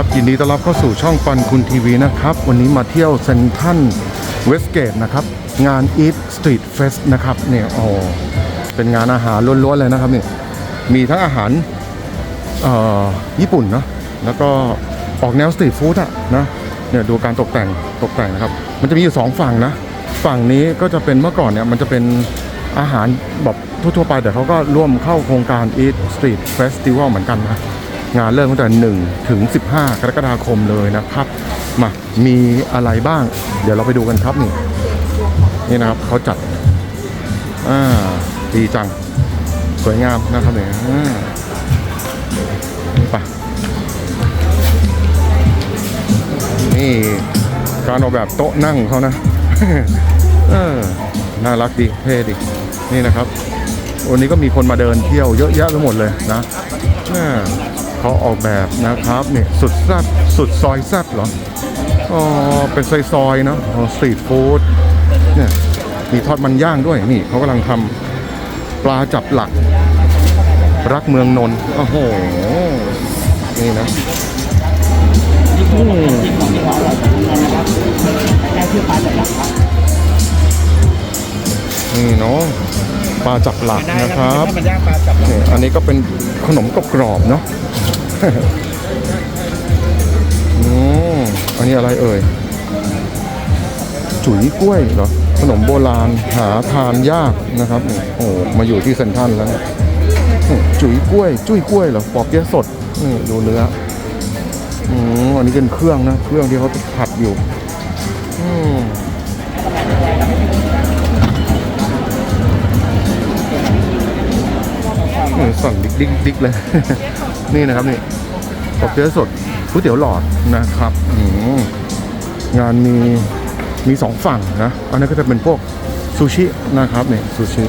ับยินดีต้อนรับเข้าสู่ช่องปันคุณทีวีนะครับ วันนี้มาเที่ยวเซนทัลเวสเกตนะครับ งาน Eat Street Fest นะครับเนี่ยโอ้โหเป็นงานอาหารล้วนๆเลยนะครับเนี่ยมีทั้งอาหารอ่อญี่ปุ่นเนาะแล้วก็ออกแนวสตรีทฟู้ดอะนะเนี่ยดูการตกแต่งตกแต่งนะครับ มันจะมีอยู่สองฝั่งนะ ฝั่งนี้ก็จะเป็นเมื่อก่อนเนี่ยมันจะเป็นอาหารแบบทั่วๆไปแต่เขาก็ร่วมเข้าโครงการ Eat Street Festival เหมือนกันนะ งานเริ่มตั้งแต่ 1 ถึง 15 กรกฎาคมเลยนะครับ มา มีอะไรบ้าง เดี๋ยวเราไปดูกันครับนี่นี่นะครับเขาจัดอ่าดีจัง สวยงามนะครับเนี่ยไปนี่การออกแบบโต๊ะนั่งเขานะเออน่ารักดีเท่ดีนี่นะครับวันนี้ก็มีคนมาเดินเที่ยวเยอะแยะไปหมดเลยนะอ่า เขาออกแบบนะครับเนี่ยสุดแซ่บสุดซอยแซ่บเหรออ๋อเป็นซอยๆเนาะอ๋อสตรีทฟู้ดเนี่ยมีทอดมันย่างด้วยนี่เขากำลังทำปลาจับหลัก รักเมืองนนท์โอ้โหนี่นะอืมนี่เนาะปลาจับหลักนะครับมันย่างปลาจับหลังนี่อันนี้ก็เป็นขนมกรอบๆเนาะ อืมอันนี้อะไรเอ่ย จุ๋ยกล้วยเหรอ ขนมโบราณหาทานยากนะครับ โอ้มาอยู่ที่เซนทรัลแล้วจุ๋ยกล้วย จุ้ยกล้วยเหรอ ปอเปี๊ยะสดนี่ดูเนื้ออืมอันนี้เป็นเครื่องนะ เครื่องที่เขาผัดอยู่ อืมสั่งดิ๊กดิกดิกเลย นี่นะครับนี่ปอเปี๊ยะสดก๋วยเตี๋ยวหลอดนะครับงานมีมีสองฝั่งนะ อันนั้ก็จะเป็นพวกซูชินะครับนี่ซูชิ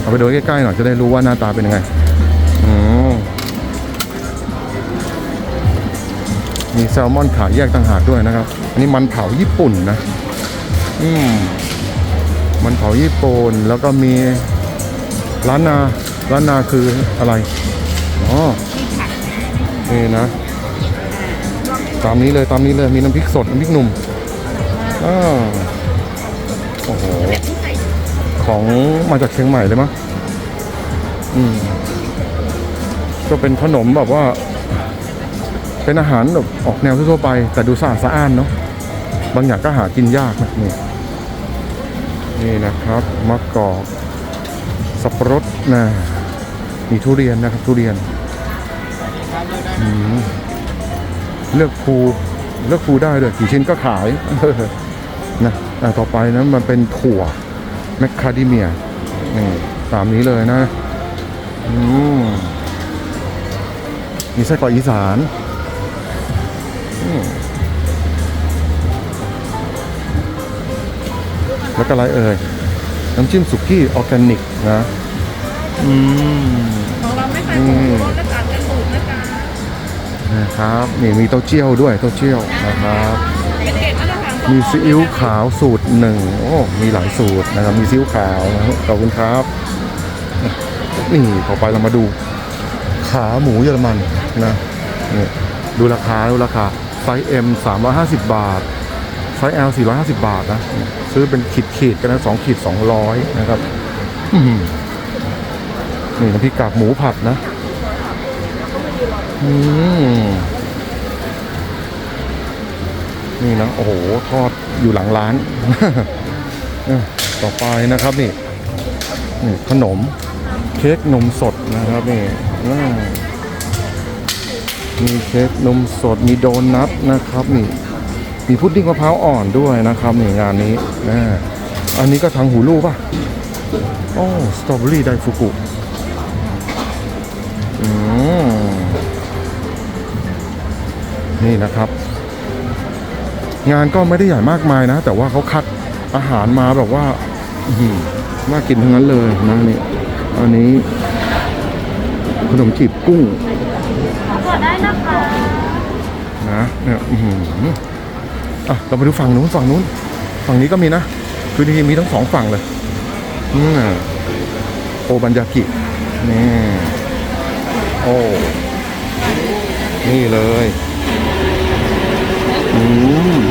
เอาไปดูใกล้ๆหน่อยจะได้รู้ว่าหน้าตาเป็นยังไงมมีแซลมอนขายแยกต่างหากด้วยนะครับ อันนี้มันเผาญี่ปุ่นนะ อืมมันเผาญี่ปุ่นแล้วก็มีร้านนาร้านนาคืออะไร อ๋อ นี่นะ ตามนี้เลยตามนี้เลยมีน้ำพริกสดน้ำพริกหนุ่มอ่าโอ้โหของมาจากเชียงใหม่เลยมั้งอืมก็เป็นขนมแบบว่า เป็นอาหารแบบออกแนวทั่วๆไป แต่ดูสะอาดสะอ้านเนาะบางอย่างก็หากินยากนะนี่นี่นะครับมะกอกสับปะรดนะมีทุเรียนนะครับทุเรียน อืมเลือกภูเลือกภูได้เลยกี่ชิ้นก็ขายนะอ่ต่อไปนะมันเป็นถั่วแมคคาเดเมียนี่ตามนี้เลยนะอืมมีไส้กรอกอีสานแล้วก็อะไรเอ่ยน้ำจิ้มสุกี้ออร์แกนิกนะ อืมของเราไม่ใส่ผงชูรสและ นะครับนี่มีเต้าเจี้ยวด้วยเต้าเจี้ยวนะครับมีซีอิ๊วขาวสูตรหนึ่งโอ้มีหลายสูตรนะครับมีซีอิ๊วขาวนะขอบคุณครับนี่ต่อไปเรามาดู ขาหมูเยอรมันนะนี่ดูราคาดูราคาไซส์ M 350 บาท ไซส์ L 450 บาทนะ ซื้อเป็นขีดขีดกันนะสองขีด200นะครับนี่น้ำพริกกากหมูผัดนะ นี่นะโอ้โหทอดอยู่หลังร้าน ต่อไปนะครับนี่นี่ขนม เค้กนมสดนะครับนี่มีเค้กนมสดมีโดนัทนะครับนี่มีพุดดิ้งมะพร้าวอ่อนด้วยนะครับนี่งานนี้นะอันนี้ก็ทางหูลูกป่ะโอ้สตรอเบอรี่ไดฟุกุอืม นี่นะครับ งานก็ไม่ได้ใหญ่มากมายนะ แต่ว่าเขาคัดอาหารมาแบบว่าอื้อหือน่ากินทั้งนั้นเลยนะนี่อันนี้ ขนมจีบกุ้งกดได้นะคะนะเนี่ยอื้อหืออะเราไปดูฝั่งนู้นฝั่งนู้น ฝั่งนี้ก็มีนะ คือจริงๆมีทั้งสองฝั่งเลยอืมโอบันยากินี่โอ้ นี่เลย ม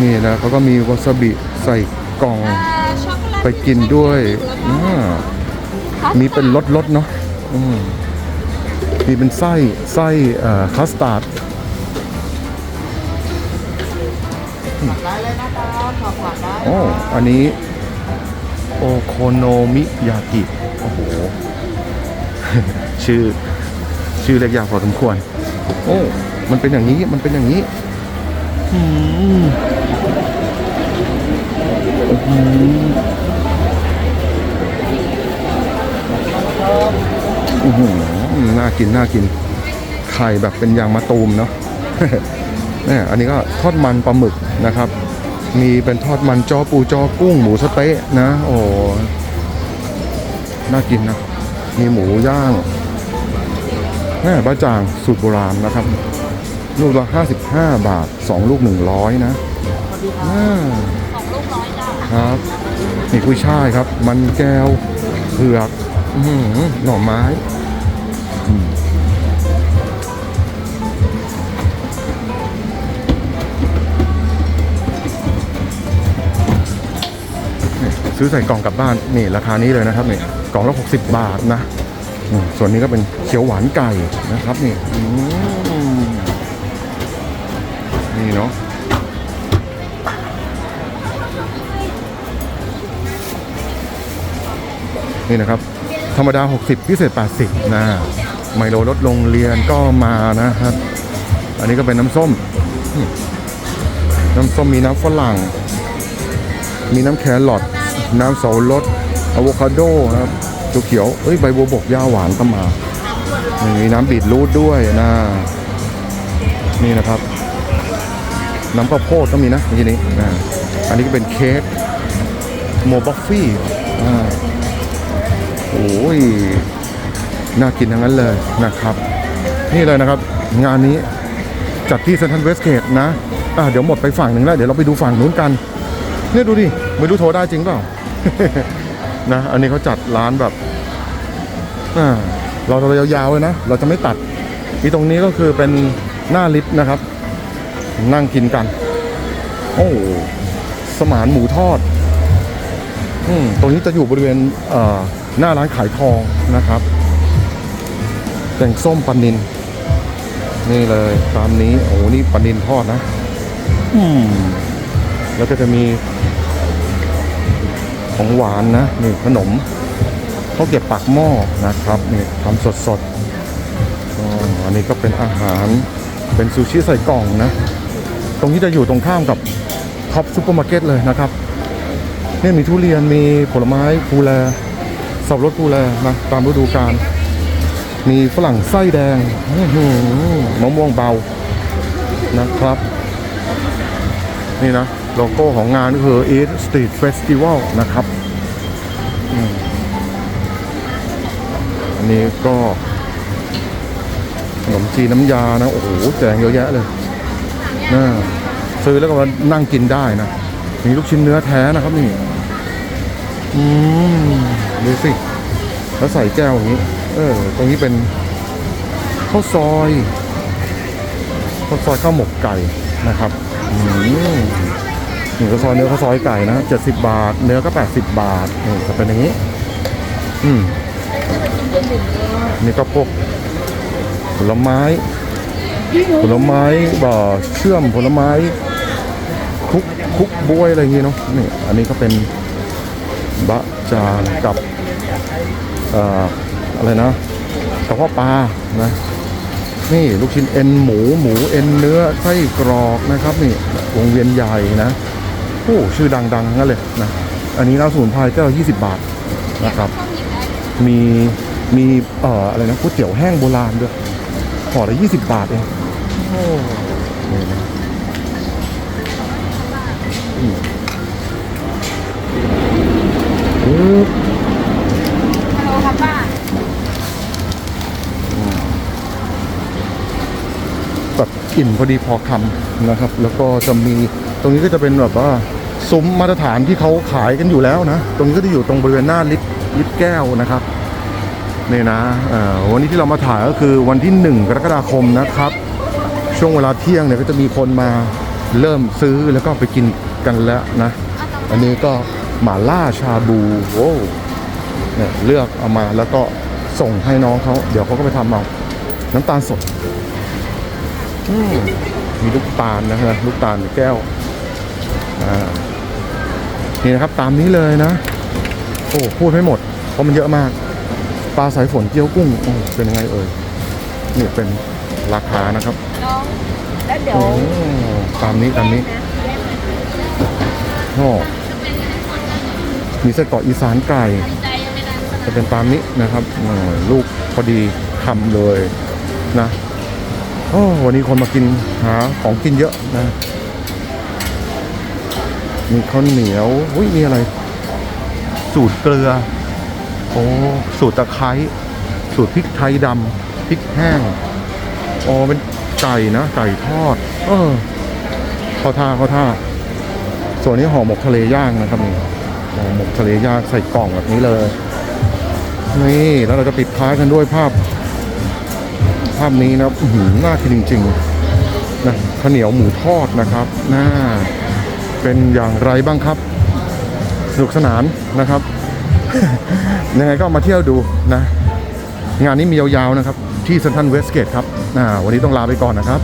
นี่นะเขาก็มีวาซาบิใส่กล่องช็อกโกแลตไปกินด้วยอ่ามีเป็นรสๆเนาะอืมมีเป็นไส้ไส้เอ่อคัสตาร์ดได้เลยนะคะขอบคุณได้โอ้อันนี้ โอโคโนมิยากิ โอ้โห ชื่อ ชื่อเรียกยากพอสมควร โอ้ มันเป็นอย่างนี้ มันเป็นอย่างนี้อืมอืมอื้อหือน่ากิน น่ากิน ไข่แบบเป็นยางมะตูมเนาะเนี่ยอันนี้ก็ทอดมันปลาหมึกนะครับ มีเป็นทอดมันจอปูจอกุ้งหมูสะเต๊ะนะ โอ้ น่ากินนะ มีหมูย่างแม่บ้าจางสูตรโบราณนะครับ ลูกละ 55 บาท 2 ลูก 100 นะอ่าสองลูกร้อยจ้าครับ มีกุ้ยช่ายครับ มันแก้วเผือกอื้อหือหน่อไม้ ซื้อใส่กล่องกลับบ้านนี่ราคานี้เลยนะครับนี่กล่องละ60 บาทนะส่วนนี้ก็เป็นเขียวหวานไก่นะครับนี่นี่เนาะนี่นะครับ ธรรมดา 60 พิเศษ 80 นะไมโลรถโรงเรียนก็มานะครับ อันนี้ก็เป็นน้ำส้ม น้ำส้มมีน้ำฝรั่ง มีน้ำแครอท น้ำเสาวรสอะโวคาโดนะครับตัวเขียวเอ้ยใบบัวบกย่าหวานก็มามีน้ำบีทรูทด้วยนะนี่นะครับ น้ำข้าวโพดก็มีนะเมื่อกี้นี้นะอันนี้ก็เป็นเค้กโมบัฟฟี่อ่าโอ้ยน่ากินทั้งนั้นเลยนะครับ นี่เลยนะครับ งานนี้จัดที่เซนทรัลเวสเกตนะอะเดี๋ยวหมดไปฝั่งหนึ่งแล้ว เดี๋ยวเราไปดูฝั่งนู้นกัน เนี่ยดูดิไม่รู้โทรได้จริงเปล่า นะ อันนี้เขาจัดร้านแบบเราเรายาวๆเลยนะ เราจะไม่ตัดที่ตรงนี้ก็คือเป็นหน้าลิฟต์นะครับ นั่งกินกัน โอ้สมานหมูทอดอตรงนี้จะอยู่บริเวณเหน้าร้านขายทองนะครับแกงส้มปันนิน นี่เลยตามนี้ โอ้นี่ปันนินทอดนะ อืมแล้วก็จะมี ของหวานนะนี่ขนมเขาเก็บปากหม้อนะครับนี่ทำสดๆอันนี้ก็เป็นอาหารเป็นซูชิใส่กล่องนะ ตรงนี้จะอยู่ตรงข้ามกับท็อปซูเปอร์มาร์เก็ตเลยนะครับนี่มีทุเรียนมีผลไม้ภูแลสับรดภูแลนะตามฤดูกาลมีฝรั่งไส้แดงมะม่วงเบานะครับ นี่นะ โลโก้ของงานก็คือ Eat Street Festival นะครับอันนี้ก็ขนมจีนน้ำยานะ โอ้โหแจงเยอะแยะเลยนะซื้อแล้วก็มานั่งกินได้นะ มีลูกชิ้นเนื้อแท้นะครับนี่ อืมดูสิ แล้วใส่แก้วอย่างนี้ เออ ตรงนี้เป็นข้าวซอยข้าวซอยข้าวหมกไก่นะครับ อืมนี่ข้าวซอยเนื้อข้าวซอยไก่นะเจ็ดสิบบาท เนื้อก็แปดสิบบาทนี่จะเป็นอย่างนี้ อืมนี่ก็พวกผลไม้ ผลไม้บ่อเชื่อมผลไม้คุกคุกบวยอะไรอย่างงี้เนาะนี่อันนี้ก็เป็นบะจางกับเอ่ออะไรนะกระเพาะปลานะ นี่ลูกชิ้นเอ็นหมูหมูเอ็นเนื้อไส้กรอกนะครับนี่วงเวียนใหญ่นะโอ้ชื่อดังๆงั้นเลยนะอันนี้น้ำสมุนไพรแก้ว20 บาทนะครับมีมีเอ่ออะไรนะก๋วยเตี๋ยวแห้งโบราณด้วยห่อละ20 บาทเองโอ้นี่นะ ปึ๊บ ฮัลโหลครับป้า แบบ อิ่มพอดีพอคำนะครับ แล้วก็จะมีตรงนี้ก็จะเป็นแบบว่าซุ้มมาตรฐานที่เขาขายกันอยู่แล้วนะ ตรงนี้ก็จะอยู่ตรงบริเวณหน้าลิฟต์ลิฟต์แก้วนะครับนี่นะวันนี้ที่เรามาถ่ายก็คือวันที่ 1 กรกฎาคมนะครับ ช่วงเวลาเที่ยงเนี่ยก็จะมีคนมาเริ่มซื้อแล้วก็ไปกินกันแล้วนะ อันนี้ก็หม่าล่าชาบูโว้เนี่ยเลือกเอามาแล้วก็ส่งให้น้องเขาเดี๋ยวเขาก็ไปทำเอาน้ำตาลสด มมีลูกตาลนะฮะลูกตาลในแก้วอ่านี่นะครับตามนี้เลยนะ โอ้พูดไม่หมด เพราะมันเยอะมาก ปลาสายฝนเกี๊ยวกุ้งโอ้เป็นยังไงเอ่ยนี่เป็นราคานะครับน้องแล้วเดี๋ยวโอ้ตามนี้ตามนี้โอ้มีไส้กรอกอีสานไก่ใจยังไม่ได้จะเป็นตามนี้นะครับอ่าลูกพอดีทำเลยนะ โอ้วันนี้คนมากินหาของกินเยอะนะ มีข้าวเหนียวอุ้ยมีอะไร สูตรเกลือ โอ้สูตรตะไคร้สูตรพริกไทยดำพริกแห้งอ๋อเป็นไก่นะไก่ทอด เออข้าวท่าข้าวท่า ส่วนนี้ห่อหมกทะเลย่างนะครับนี่ห่อหมกทะเลย่างใส่กล่องแบบนี้เลย นี่แล้วเราจะปิดท้ายกันด้วยภาพ ภาพนี้นะครับอื้อหือน่ากินจริงๆนะข้าวเหนียวหมูทอดนะครับน่าเป็นอย่างไรบ้างครับสนุกสนานนะครับ ยังไงก็มาเที่ยวดูนะ งานนี้มียาวๆนะครับ ที่เซนทันเวสเกตครับวันนี้ต้องลาไปก่อนนะครับ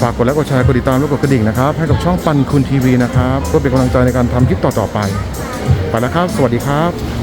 ฝากกดไลค์กดแชร์กดติดตามและกดกระดิ่งนะครับ ให้กับช่องปันคุณทีวีนะครับเพื่อเป็นกำลังใจในการทำคลิปต่อๆไป ไปแล้วครับ สวัสดีครับ